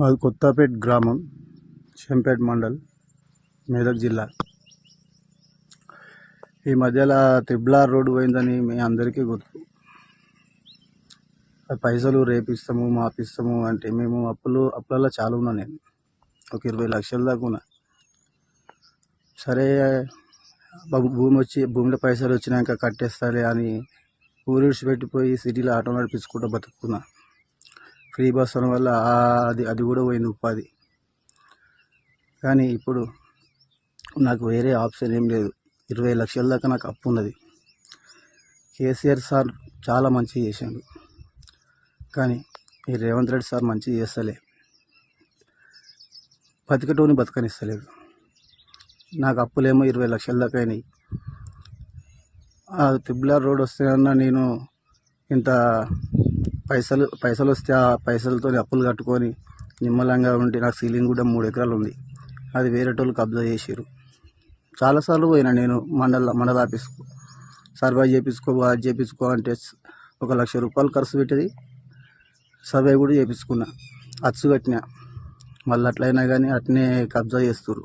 మాది కొత్తపేట్ గ్రామం చెంపేట మండల్ మెదక్ జిల్లా. ఈ మధ్యలో త్రిబ్లార్ రోడ్డు పోయిందని మీ అందరికీ గుర్తు. పైసలు రేపిస్తాము మాపిస్తాము అంటే మేము అప్పులు అప్పులలో చాలా ఉన్నా నేను. ఒక ఇరవై లక్షల దాకా ఉన్నా. సరే భూమి వచ్చి భూమిలో పైసలు వచ్చినాక కట్టేస్తాలే అని ఊరిడిచి పెట్టిపోయి సిటీలో ఆటో నడిపించుకుంటూ బతుకుతున్నా. ఫ్రీ బస్ అవడం వల్ల అది అది కూడా పోయింది ఉపాధి. కానీ ఇప్పుడు నాకు వేరే ఆప్షన్ ఏం లేదు. ఇరవై లక్షల దాకా నాకు అప్పు ఉన్నది. కేసీఆర్ సార్ చాలా మంచిగా చేశాడు కానీ ఈ రేవంత్ రెడ్డి సార్ మంచిగా చేస్తలే. బతికటోని బతకనిస్తలేదు. నాకు అప్పులేమో ఇరవై లక్షల దాకా అయినాయి. ఆ తిబ్లార్ రోడ్ వస్తేనన్నా నేను ఇంత పైసలు పైసలు వస్తే ఆ పైసలతో అప్పులు కట్టుకొని నిమ్మలంగా ఉంటే నాకు సీలింగ్ కూడా మూడు ఎకరాలు ఉంది. అది వేరేటోళ్ళు కబ్జా చేసారు చాలాసార్లు పోయినా నేను మండల మండల ఆఫీస్కు. సర్వే చేయించుకో అది చేయించుకో అంటే ఒక లక్ష రూపాయలు ఖర్చు పెట్టేది. సర్వే కూడా చేపించుకున్నా అచ్చు కట్టిన. మళ్ళీ అట్లయినా కానీ అట్నే కబ్జా చేస్తారు